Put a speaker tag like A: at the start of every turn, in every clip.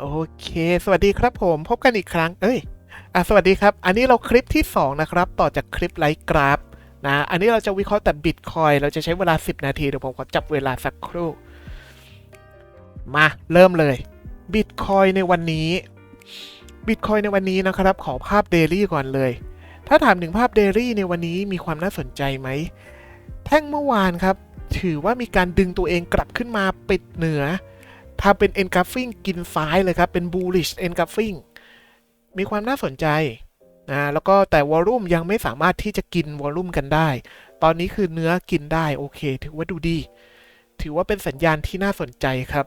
A: โอเค สวัสดีครับผมพบกันอีกครั้ง เอ้ยอะสวัสดีครับ อันนี้เราคลิปที่ 2 นะครับ ต่อจากคลิปไลฟ์กราฟนะ อันนี้เราจะวิเคราะห์แต่บิตคอยเราจะใช้เวลา 10 นาที เดี๋ยวผมขอจับเวลาสักครู่ มาเริ่มเลยบิตคอยในวันนี้บิตคอยในวันนี้นะครับ ขอภาพเดลี่ก่อนเลย ถ้าถามถึงภาพเดลี่ในวันนี้มีความน่าสนใจไหม แท่งเมื่อวานครับ ถือว่ามีการดึงตัวเองกลับขึ้นมาปิดเหนือ ทำเป็น engulfing กินซ้ายเลยครับ เป็น bullish engulfing มีความน่าสนใจนะแล้วก็แต่วอลุ่มยังไม่สามารถที่จะกินวอลลุ่มกันได้ ตอนนี้คือเนื้อกินได้โอเค ถือว่าดูดี ถือว่าเป็นสัญญาณที่น่าสนใจครับ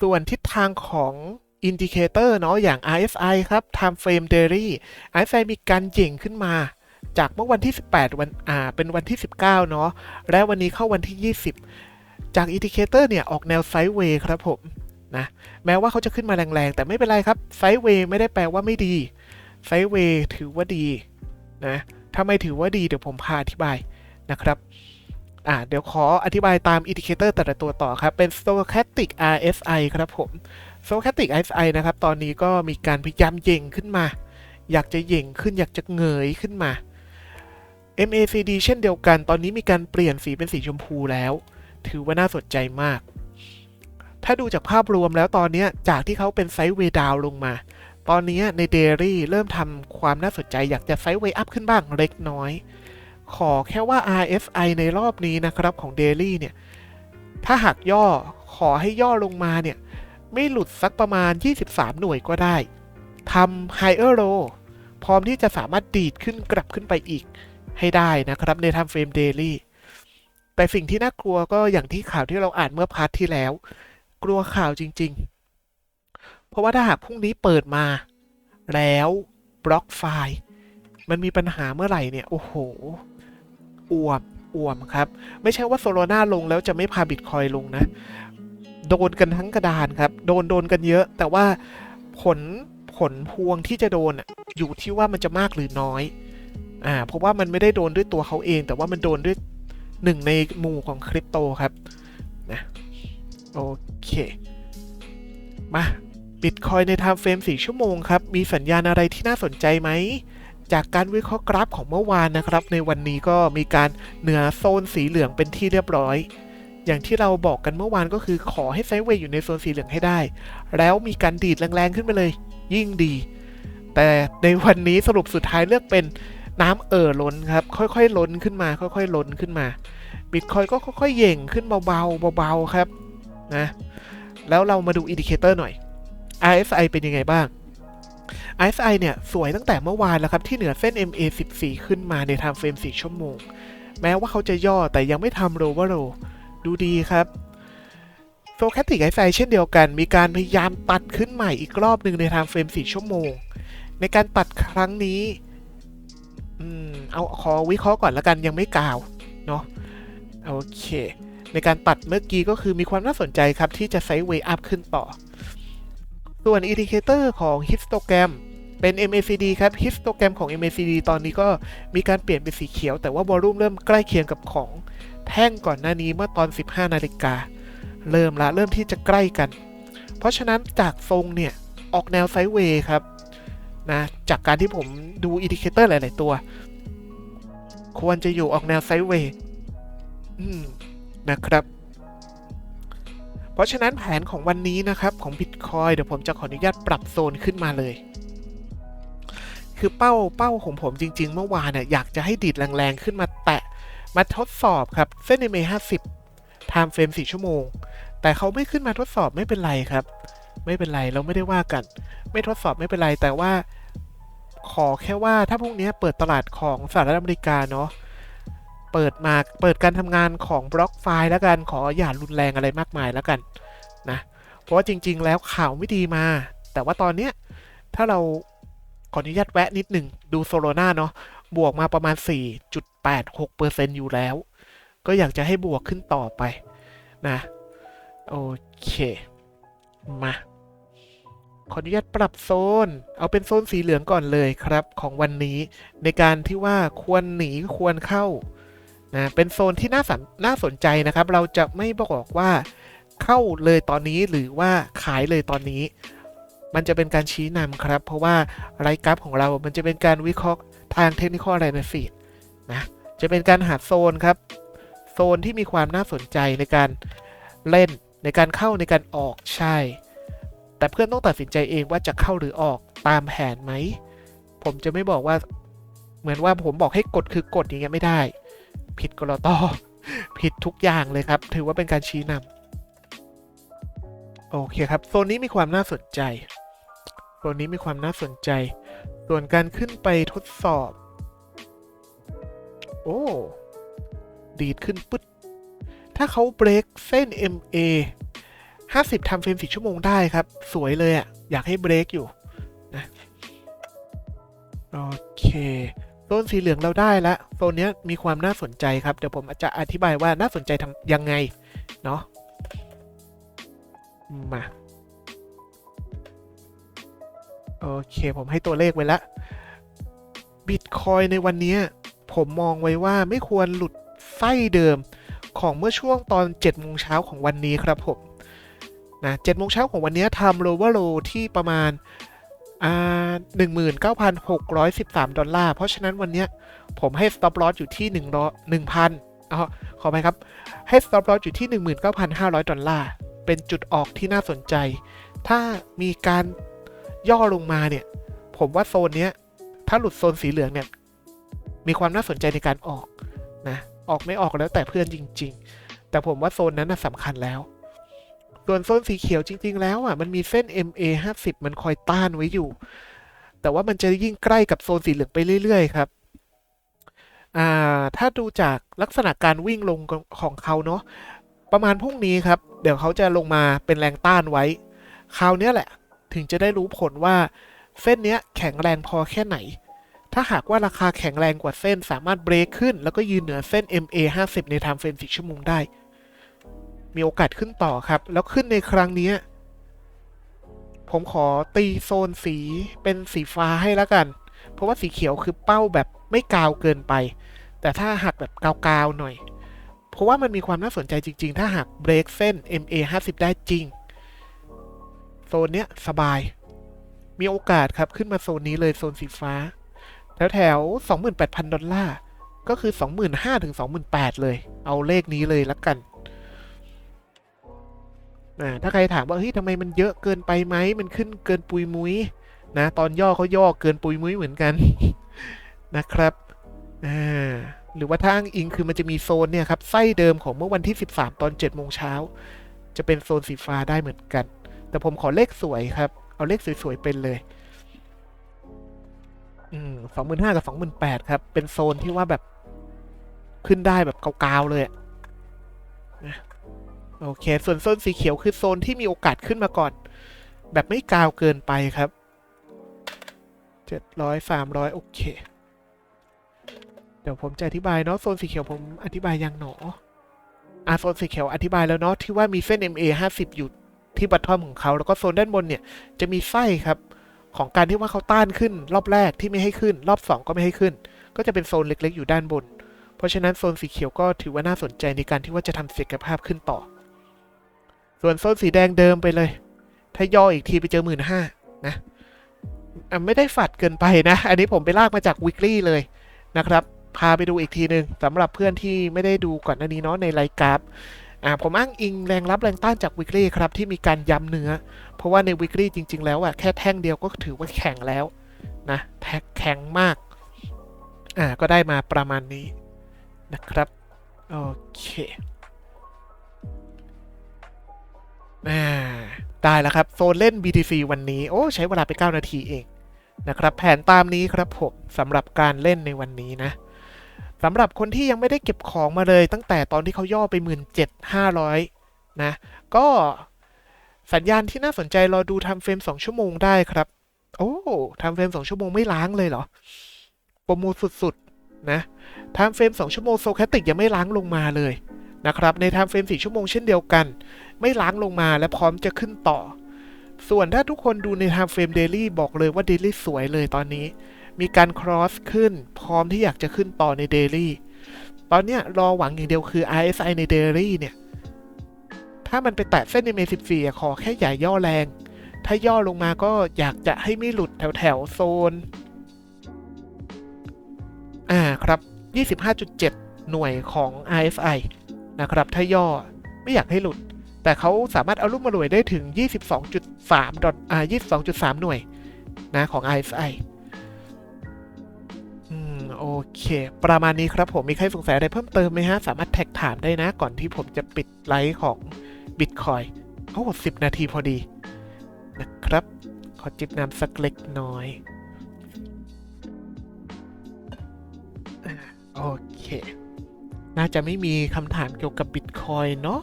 A: ส่วนทิศทางของอินดิเคเตอร์เนาะอย่าง RSI ครับ Time Frame Daily RSI มีการเย่งขึ้นมาจากเมื่อวันที่ 18 วัน อ่า เป็นวันที่ 19 เนาะ และวันนี้เข้าวันที่ 20 จากอินดิเคเตอร์เนี่ยออกแนวไซด์เวย์ครับผมนะแม้ว่าเขาจะขึ้นมาแรงๆ แต่ไม่เป็นไรครับไซด์เวย์ไม่ได้แปลว่าไม่ดีไซด์เวย์ถือว่าดีนะถ้าไม่ถือว่าดีเดี๋ยวผมพาอธิบายนะครับอ่าเดี๋ยวขออธิบายตามอินดิเคเตอร์แต่ละตัวต่อครับ เป็น stochastic RSI ครับผม stochastic RSI นะครับ ตอนนี้ก็มีการพยายามเย่งขึ้นมา อยากจะเย่งขึ้นอยากจะเงยขึ้นมา MACD เช่นเดียวกัน ตอนนี้มีการเปลี่ยนสีเป็นสีชมพูแล้ว ถือว่าน่าสนใจมาก ถ้าดูจากภาพรวมแล้วตอนนี้จากที่เขาเป็นไซด์เวดาวลงมา ตอนนี้ในเดลี่เริ่มทำความน่าสนใจอยากจะไซด์เวอัพขึ้นบ้างเล็กน้อย ขอแค่ว่า RSI ในรอบนี้นะครับของเดลี่เนี่ย ถ้าหากย่อขอให้ย่อลงมาเนี่ย ไม่หลุดสักประมาณ 23 หน่วยก็ได้ทำ higher low พร้อมที่จะสามารถดีดขึ้นกลับขึ้นไปอีกให้ได้นะครับใน time frame daily แต่สิ่งที่น่ากลัวก็อย่างที่ข่าวที่เราอ่านเมื่อพาร์ทที่แล้ว กลัวข่าวจริง ๆ เพราะว่าถ้าหากพรุ่งนี้เปิดมา แล้วบล็อกไฟล์ มันมีปัญหาเมื่อไหร่เนี่ย โอ้โหอ่วมอ่วมครับ ไม่ใช่ว่าโซโลนาลงแล้วจะไม่พาบิตคอยลงนะ โดนกันทั้งกระดานครับ โดนโดนกันเยอะ แต่ว่าผลผลพวงที่จะโดนอยู่ที่ว่ามันจะมากหรือน้อย อ่า เพราะว่ามันไม่ได้โดนด้วยตัวเขาเอง แต่ว่ามันโดนด้วย หนึ่งในหมู่ของคริปโตครับนะโอเคมาบิตคอยในไทม์เฟรม4ชั่วโมงครับ มีสัญญาณอะไรที่น่าสนใจไหม จากการวิเคราะห์กราฟของเมื่อวานนะครับ ในวันนี้ก็มีการเหนือโซนสีเหลืองเป็นที่เรียบร้อย อย่างที่เราบอกกันเมื่อวานก็คือขอให้ไซด์เวย์อยู่ในโซนสีเหลืองให้ได้ แล้วมีการดีดแรงๆขึ้นไปเลย ยิ่งดี แต่ในวันนี้สรุปสุดท้ายเลือกเป็น น้ำเอ่อล้นครับ ค่อยๆล้นขึ้นมา ค่อยๆล้นขึ้นมาบิตคอยก็ค่อยๆเย่งขึ้นเบาๆเบาๆครับนะแล้วเรามาดูอินดิเคเตอร์หน่อย RSI เป็นยังไงบ้าง RSI เนี่ย สวยตั้งแต่เมื่อวานแล้วครับ ที่เหนือเส้น MA14 ขึ้นมาในไทม์เฟรม 4 ชั่วโมง แม้ว่าเขาจะย่อแต่ยังไม่ทำโรเวอร์โรดูดีครับโซแคติกไอไซเช่นเดียวกัน มีการพยายามตัดขึ้นใหม่อีกรอบหนึ่งในไทม์เฟรม 4 ชั่วโมง ในการตัดครั้งนี้ อืมเอาขอวิเคราะห์ก่อนแล้วกันยังไม่กล่าวเนาะโอเค ในการตัดเมื่อกี้ก็คือมีความน่าสนใจครับ ที่จะไซด์เวย์อัพขึ้นต่อ ส่วนอินดิเคเตอร์ของฮิสโตแกรมเป็น MACD ครับฮิสโตแกรมของ MACD ตอนนี้ก็มีการเปลี่ยนเป็นสีเขียว แต่ว่าวอลลุ่มเริ่มใกล้เคียงกับของแท่งก่อนหน้านี้เมื่อตอน 15 นาฬิกา เริ่มละเริ่มที่จะใกล้กัน เพราะฉะนั้นจากทรงเนี่ย ออกแนวไซด์เวย์ครับ นะ จากการที่ผมดูอินดิเคเตอร์หลาย ๆ ตัว ควรจะอยู่ออกแนวไซด์เวย์นะครับ เพราะฉะนั้นแผนของวันนี้นะครับ ของ Bitcoin เดี๋ยวผมจะขออนุญาตปรับโซนขึ้นมาเลย คือเป้าเป้าของผมจริง ๆ เมื่อวานเนี่ยอยากจะให้ดีดแรงๆ ขึ้นมาแตะ มาทดสอบครับ เส้น MA 50 time frame 4ชั่วโมง แต่เขาไม่ขึ้นมาทดสอบไม่เป็นไรครับไม่เป็นไรเราไม่ได้ว่ากัน ไม่ทดสอบไม่เป็นไรแต่ว่า ขอแค่ว่าถ้าพรุ่งนี้เปิดตลาดของสหรัฐอเมริกาเนาะเปิดมาเปิดการทำงานของบล็อกไฟล์แล้วกันขออย่ารุนแรงอะไรมากมายแล้วกันนะเพราะว่าจริง ๆ แล้วข่าวไม่ดีมา แต่ว่าตอนเนี้ยถ้าเราขออนุญาตแวะนิดหนึ่งดูโซโลนาเนาะบวกมาประมาณ 4.86%อยู่แล้ว ก็อยากจะให้บวกขึ้นต่อไปนะ โอเค มา ขออนุญาตปรับโซน เอาเป็นโซนสีเหลืองก่อนเลยครับ ของวันนี้ในการที่ว่าควรหนีควรเข้านะเป็นโซนที่น่าสนน่าสนใจนะครับ เราจะไม่บอกว่าเข้าเลยตอนนี้หรือว่าขายเลยตอนนี้ มันจะเป็นการชี้นำครับ เพราะว่าไรกราฟของเรา มันจะเป็นการวิเคราะห์ทางเทคนิคอะไรนะสินะจะเป็นการหาโซนครับ โซนที่มีความน่าสนใจในการเล่นในการเข้าในการออกใช่ แต่เพื่อนต้องตัดสินใจเองว่าจะเข้าหรือออกตามแผนไหม ผมจะไม่บอกว่า เหมือนว่าผมบอกให้กดคือกดอย่างเงี้ยไม่ได้ ผิดกรตอผิดทุกอย่างเลยครับ ถือว่าเป็นการชี้นำโอเคครับ โซนนี้มีความน่าสนใจ โซนนี้มีความน่าสนใจ ส่วนการขึ้นไปทดสอบ โอ้ ดีดขึ้นปึ๊ด ถ้าเขาเบรกเส้น MA 50ทำเฟรม4ชั่วโมงได้ครับ สวยเลยอะ่ะ อยากให้เบรกอยู่นะโอเคโซนสีเหลืองเราได้แล้วโซนนี้มีความน่าสนใจครับ เดี๋ยวผมจะอธิบายว่าน่าสนใจทำยังไง เนาะมาโอเค ผมให้ตัวเลขไว้แล้วบิตคอยในวันนี้ผมมองไว้ว่าไม่ควรหลุดไส้เดิมของเมื่อช่วงตอน7โมงเช้าของวันนี้ครับผม นะ7โมงเช้าของวันนี้ทำโลเวอร์โลที่ประมาณอ่า19,613ดอลลาร์ เพราะฉะนั้นวันนี้ผมให้ stop loss อยู่ที่1 1,000อ๋อขอไปครับ ให้ stop loss อยู่ที่19,500ดอลลาร์ เป็นจุดออกที่น่าสนใจ ถ้ามีการย่อลงมาเนี่ย ผมว่าโซนเนี้ย ถ้าหลุดโซนสีเหลืองเนี่ย มีความน่าสนใจในการออกนะ ออกไม่ออกแล้วแต่เพื่อนจริง ๆ แต่ผมว่าโซนนั้นนะสำคัญแล้ว ส่วนโซนสีเขียวจริง ๆ แล้วอะมันมีเส้น MA 50 มันคอยต้านไว้อยู่ แต่ว่ามันจะยิ่งใกล้กับโซนสีเหลืองไปเรื่อย ๆ ครับอ่าถ้าดูจากลักษณะการวิ่งลงของเขาเนาะประมาณพรุ่งนี้ครับ เดี๋ยวเขาจะลงมาเป็นแรงต้านไว้ คราวนี้แหละ ถึงจะได้รู้ผลว่าเส้นนี้แข็งแรงพอแค่ไหน ถ้าหากว่าราคาแข็งแรงกว่าเส้นสามารถเบรกขึ้น แล้วก็ยืนเหนือเส้น MA 50ในไทม์เฟรม4ชั่วโมงได้ มีโอกาสขึ้นต่อครับ แล้วขึ้นในครั้งนี้ผมขอตีโซนสีเป็นสีฟ้าให้แล้วกัน เพราะว่าสีเขียวคือเป้าแบบไม่กาวเกินไป แต่ถ้าหักแบบกาวๆหน่อย เพราะว่ามันมีความน่าสนใจจริง ๆ ถ้าหากเบรกเส้น MA 50ได้จริง โซนเนี้ยสบาย มีโอกาสครับขึ้นมาโซนนี้เลยโซนสีฟ้า แถวแถว28,000 ดอลลาร์ ก็คือ 25,000ถึง28,000 เลย เอาเลขนี้เลยละกัน นะถ้าใครถามว่าเฮ้ยทำไมมันเยอะเกินไปไหมมันขึ้นเกินปุยมุ้ยนะตอนย่อเขาย่อเกินปุยมุ้ยเหมือนกันนะครับอ่าหรือว่าถ้าอ้างอิงคือมันจะมีโซนเนี่ยครับไส้เดิมของเมื่อวันที่ 13 ตอน7โมงเช้าจะเป็นโซนสีฟ้าได้เหมือนกัน แต่ผมขอเลขสวยครับ เอาเลขสวยๆเป็นเลยอืมสองหมื่นห้ากับสองหมื่นแปดครับ เป็นโซนที่ว่าแบบขึ้นได้แบบเกาๆเลยอะ โอเค ส่วนโซนสีเขียวคือโซนที่มีโอกาสขึ้นมาก่อน แบบไม่กาวเกินไปครับเจ็ดร้อยสามร้อยโอเค เดี๋ยวผมจะอธิบายเนาะโซนสีเขียวผมอธิบายยังหนออะโซนสีเขียวอธิบายแล้วเนาะที่ว่ามีเส้น MA 50 อยู่ที่บัตทอมของเขาแล้วก็โซนด้านบนเนี่ยจะมีไส้ครับของการที่ว่าเขาต้านขึ้น รอบแรกที่ไม่ให้ขึ้น รอบ 2 ก็ไม่ให้ขึ้น ก็จะเป็นโซนเล็กๆ อยู่ด้านบน เพราะฉะนั้นโซนสีเขียวก็ถือว่าน่าสนใจในการที่ว่าจะทำเสถียรภาพขึ้นต่อ ส่วนโซนสีแดงเดิมไปเลย ถ้าย่ออีกทีไปเจอหมื่นห้านะอะไม่ได้ฝัดเกินไปนะ อันนี้ผมไปลากมาจากวิกฤตเลยนะครับ พาไปดูอีกทีหนึ่งสำหรับเพื่อนที่ไม่ได้ดูก่อนหน้านี้เนาะในไลฟ์กราฟอ่าผมอ้างอิงแรงรับแรงต้านจากวิกฤตครับที่มีการย้ำเนื้อ เพราะว่าในวิกฤตจริง ๆ แล้วอะแค่แท่งเดียวก็ถือว่าแข็งแล้วนะแท็กแข็งมากอ่าก็ได้มาประมาณนี้นะครับ โอเค ได้แล้วครับ โซนเล่น BTC วันนี้ โอ้ ใช้เวลาไป 9 นาทีเองนะครับแผนตามนี้ครับผมสำหรับการเล่นในวันนี้นะสำหรับคนที่ยังไม่ได้เก็บของมาเลย ตั้งแต่ตอนที่เขาย่อไป 17,500 นะ ก็สัญญาณที่น่าสนใจรอดูทำเฟรม 2 ชั่วโมงได้ครับ โอ้ทำเฟรม 2 ชั่วโมงไม่ล้างเลยเหรอโปรโมทสุดๆนะทำเฟรม 2 ชั่วโมงโซแคติกยังไม่ล้างลงมาเลย นะครับในทำเฟรม4ชั่วโมงเช่นเดียวกัน ไม่ล้างลงมาและพร้อมจะขึ้นต่อ ส่วนถ้าทุกคนดูใน time frame daily บอกเลยว่า daily สวยเลยตอนนี้ มีการ cross ขึ้น พร้อมที่อยากจะขึ้นต่อใน daily ตอนนี้รอหวังอย่างเดียวคือ RSI ใน daily เนี่ย ถ้ามันไปแตะเส้น EMA 14อะขอแค่อย่าย่อแรง ถ้าย่อลงมาก็อยากจะให้ไม่หลุดแถวแถวๆโซน อ่าครับ 25.7 หน่วยของ RSI นะครับ ถ้าย่อไม่อยากให้หลุด แต่เขาสามารถเอารูปมารวยได้ถึง 22.3ดอทอ่า22.3 หน่วยนะของ RSI อืม โอเค ประมาณนี้ครับผมมีใครสงสัยอะไรเพิ่มเติมไหมฮะ สามารถแท็กถามได้นะ ก่อนที่ผมจะปิดไลฟ์ของ Bitcoin โอ้สิบนาทีพอดี นะครับ ขอจิบน้ำสักเล็กน้อย โอเค น่าจะไม่มีคำถามเกี่ยวกับ Bitcoin เนาะ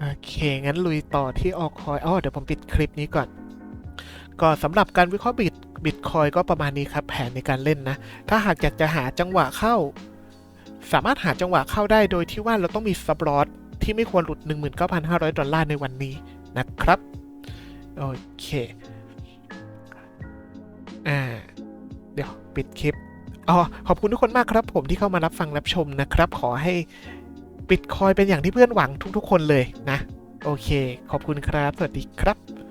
A: โอเค งั้นลุยต่อที่ออคอยอ๋อเดี๋ยวผมปิดคลิปนี้ก่อน ก็สำหรับการวิเคราะห์บิตบิตคอยก็ประมาณนี้ครับ แผนในการเล่นนะ ถ้าหากอยากจะหาจังหวะเข้า สามารถหาจังหวะเข้าได้โดยที่ว่าเราต้องมีซับลอตที่ไม่ควรหลุด 19,500 ดอลลาร์ในวันนี้นะครับ โอเค อ่า เดี๋ยวปิดคลิป อ๋อขอบคุณทุกคนมากครับ ผมที่เข้ามารับฟังรับชมนะครับ ขอให้บิตคอยเป็นอย่างที่เพื่อนหวังทุกๆ คนเลยนะ โอเค ขอบคุณครับ สวัสดีครับ